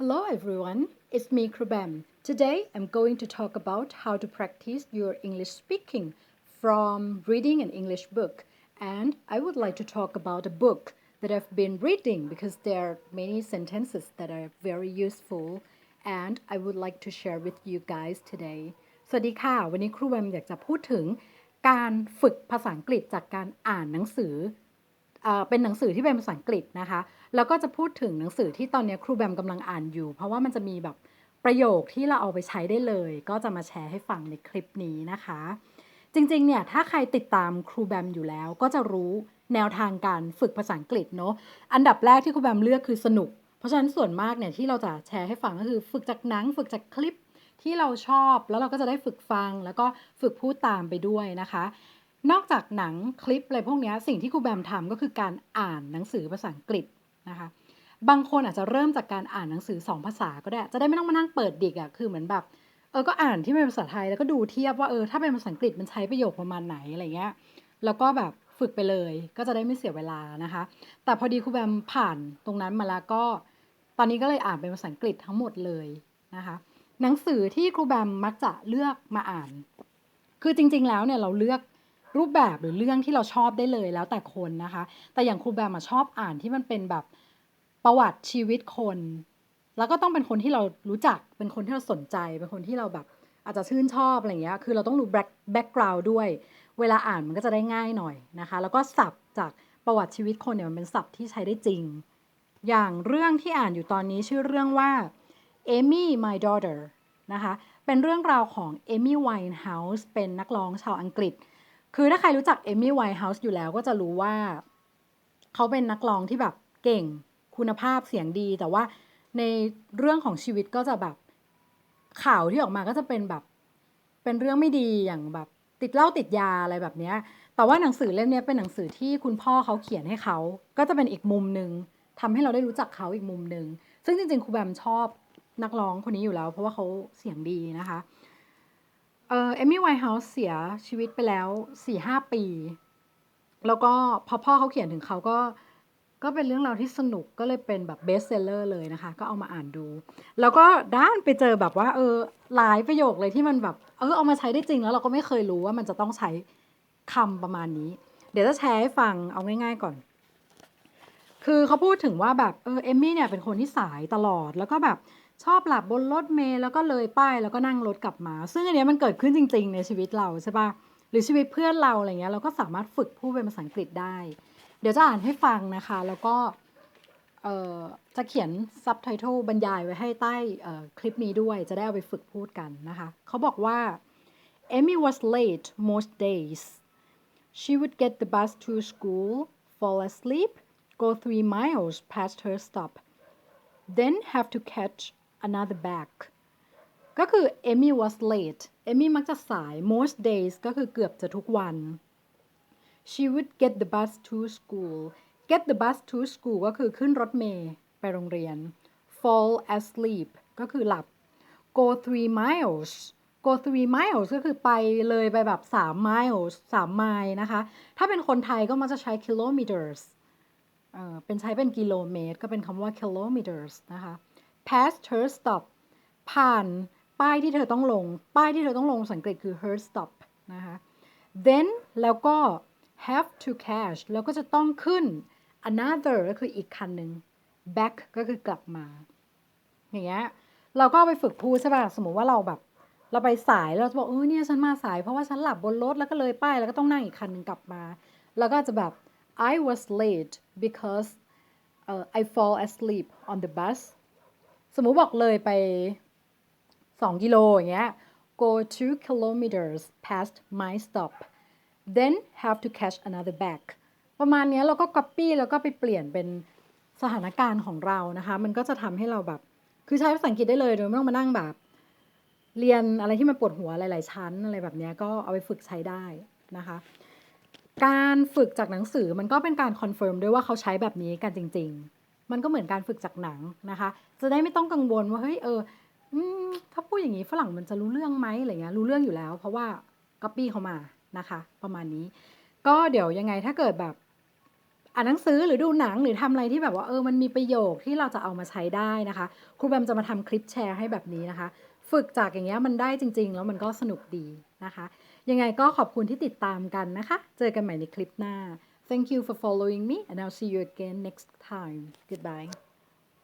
Hello everyone, it's me Krubem. Today I'm going to talk about how to practice your English speaking from reading an English book. And I would like to talk about a book that I've been reading because there are many sentences that are very useful and I would like to share with you guys today สวัสดีค่ะ วันนี้ครูแบมอยากจะพูดถึงการฝึกภาษาอังกฤษจากการอ่านหนังสือ เป็นหนังสือที่เป็นภาษาอังกฤษนะคะ แล้วก็จะพูดถึงหนังสือที่ตอนนี้ครูแบมกำลังอ่านอยู่ เพราะว่ามันจะมีแบบประโยคที่เราเอาไปใช้ได้เลย ก็จะมาแชร์ให้ฟังในคลิปนี้นะคะ จริงๆ เนี่ยถ้าใครติดตามครูแบมอยู่แล้ว ก็จะรู้แนวทางการฝึกภาษาอังกฤษเนาะ อันดับแรกที่ครูแบมเลือกคือสนุก เพราะฉะนั้นส่วนมากเนี่ยที่เราจะแชร์ให้ฟังก็คือฝึกจากหนังฝึกจากคลิปที่เราชอบ แล้วเราก็จะได้ฝึกฟังแล้วก็ฝึกพูดตามไปด้วยนะคะ นอกจากหนังคลิปอะไรพวกนี้สิ่งที่ครูแบมทำก็คือการอ่านหนังสือภาษาอังกฤษนะคะ บางคนอาจจะเริ่มจากการอ่านหนังสือสองภาษาก็ได้ จะได้ไม่ต้องมานั่งเปิดดิกอะคือเหมือนแบบเออก็อ่านที่เป็นภาษาไทยแล้วก็ดูเทียบว่าเออถ้าเป็นภาษาอังกฤษมันใช้ประโยคประมาณไหนอะไรเงี้ยแล้วก็แบบฝึกไปเลยก็จะได้ไม่เสียเวลานะคะ แต่พอดีครูแบมผ่านตรงนั้นมาแล้วก็ ตอนนี้ก็เลยอ่านเป็นภาษาอังกฤษทั้งหมดเลยนะคะ หนังสือที่ครูแบมมักจะเลือกมาอ่าน คือจริง ๆ แล้วเนี่ยเราเลือก รูปแบบหรือเรื่องที่เราชอบได้เลยแล้วแต่คนนะคะ แต่อย่างครูแบมชอบอ่านที่มันเป็นแบบประวัติชีวิตคน แล้วก็ต้องเป็นคนที่เรารู้จักเป็นคนที่เราสนใจ เป็นคนที่เราแบบอาจจะชื่นชอบอะไรเงี้ยคือเราต้องรู้แบ็คแบ็กกราวด์ด้วย เวลาอ่านมันก็จะได้ง่ายหน่อยนะคะ แล้วก็ศัพท์จากประวัติชีวิตคนเนี่ยมันเป็นศัพท์ที่ใช้ได้จริง อย่างเรื่องที่อ่านอยู่ตอนนี้ชื่อเรื่องว่า Amy My Daughter นะคะ เป็นเรื่องราวของ Amy Winehouse เป็นนักร้องชาวอังกฤษ คือถ้าใครรู้จัก Amy Winehouse อยู่แล้วก็จะรู้ว่า เขาเป็นนักร้องที่แบบเก่งคุณภาพเสียงดี แต่ว่าในเรื่องของชีวิตก็จะแบบข่าวที่ออกมาก็จะเป็นแบบ เป็นเรื่องไม่ดีอย่างแบบ ติดเหล้าติดยาอะไรแบบเนี้ย แต่ว่าหนังสือเล่มนี้เป็นหนังสือที่คุณพ่อเขาเขียนให้เขา ก็จะเป็นอีกมุมหนึ่งทำให้เราได้รู้จักเขาอีกมุมหนึ่งซึ่งจริงๆครูแบมชอบนักร้องคนนี้อยู่แล้ว เพราะว่าเขาเสียงดีนะคะ เออเอมี่ไวท์เฮาส์เสียชีวิตไปแล้วสี่ห้าปี แล้วก็พอพ่อเขาเขียนถึงเขาก็ก็เป็นเรื่องราวที่สนุกก็เลยเป็นแบบเบสเซลเลอร์เลยนะคะ ก็เอามาอ่านดู แล้วก็ด้านไปเจอแบบว่า เออหลายประโยคเลยที่มันแบบเออเอามาใช้ได้จริงแล้วเราก็ไม่เคยรู้ว่ามันจะต้องใช้คำประมาณนี้ เดี๋ยวจะแชร์ให้ฟังเอาง่าย ๆก่อน คือเขาพูดถึงว่าแบบเออเอมมี่เนี่ยเป็นคนที่สายตลอดแล้วก็แบบ ชอบหลับบนรถเมล์แล้วก็เลยป้ายแล้วก็นั่งรถกลับมา ซึ่งอันนี้มันเกิดขึ้นจริง ๆ ในชีวิตเราใช่ปะหรือชีวิตเพื่อนเราอะไรเงี้ยเราก็สามารถฝึกพูดเป็นภาษาอังกฤษได้ เดี๋ยวจะอ่านให้ฟังนะคะ แล้วก็จะเขียนซับไตเติลบรรยายไว้ให้ใต้คลิปนี้ด้วยจะได้เอาไปฝึกพูดกันนะคะ เขาบอกว่า Amy was late most days she would get the bus to school fall asleep go three miles past her stop then have to catch another bag ก็คือ Amy was late Amy มักจะสาย most days ก็คือเกือบจะทุกวัน she would get the bus to school get the bus to school ก็คือขึ้นรถเมล์ไปโรงเรียน fall asleep ก็คือหลับ go three miles go three miles ก็คือไปเลยไปแบบ 3 miles 3ไมล์นะคะ ถ้าเป็นคนไทยก็มักจะใช้ kilometers เเป็นใช้เป็นกิโลเมตร ก็เป็นคำว่า kilometers นะคะ past her stop ผ่านป้ายที่เธอต้องลง ป้ายที่เธอต้องลงภาษาอังเกฤษคือ her stop นะคะ then แล้วก็ have to catch แล้วก็จะต้องขึ้น another ก็คืออีกคันหนึ่ง back ก็คือกลับมา อย่างเงี้ยเราก็ไปฝึกพูดใช่ป่ะสมมติว่าเราแบบ เราไปสายเราจะบอกเออเนี่ยฉันมาสายเพราะว่าฉันหลับบนรถแล้วก็เลยป้ายแล้วก็ต้องนั่งอีกคันหนึ่งกลับมา แล้วก็จะแบบ I was late because uh, I fall asleep on the bus สมมุติบอกเลยไป 2 กิโลอย่างเงี้ย go two kilometers past my stop then have to catch another bag ประมาณเนี้ยเราก็ copy แล้วก็ไปเปลี่ยนเป็นสถานการณ์ของเรานะคะ มันก็จะทำให้เราแบบ คือใช้ภาษาอังกฤษได้เลยโดยไม่ต้องมานั่งแบบ เรียนอะไรที่มันปวดหัวหลาย ๆ ชั้นอะไรแบบเนี้ยก็เอาไปฝึกใช้ได้นะคะ การฝึกจากหนังสือมันก็เป็นการคอนเฟิร์มด้วยว่าเขาใช้แบบนี้กันจริง ๆ มันก็เหมือนการฝึกจากหนังนะคะ จะได้ไม่ต้องกังวลว่าเฮ้ยเออถ้าพูดอย่างนี้ฝรั่งมันจะรู้เรื่องไหมอะไรเงี้ยรู้เรื่องอยู่แล้ว เพราะว่าก๊อปปี้เขามานะคะ ประมาณนี้ ก็เดี๋ยวยังไงถ้าเกิดแบบอ่านหนังสือหรือดูหนังหรือทำอะไรที่แบบว่าเออมันมีประโยคที่เราจะเอามาใช้ได้นะคะครูแบมจะมาทำคลิปแชร์ให้แบบนี้นะคะ ฝึกจากอย่างเงี้ยมันได้จริง ๆ แล้วมันก็สนุกดีนะคะ ยังไงก็ขอบคุณที่ติดตามกันนะคะ เจอกันใหม่ในคลิปหน้า Thank you for following me and I'll see you again next time. Goodbye.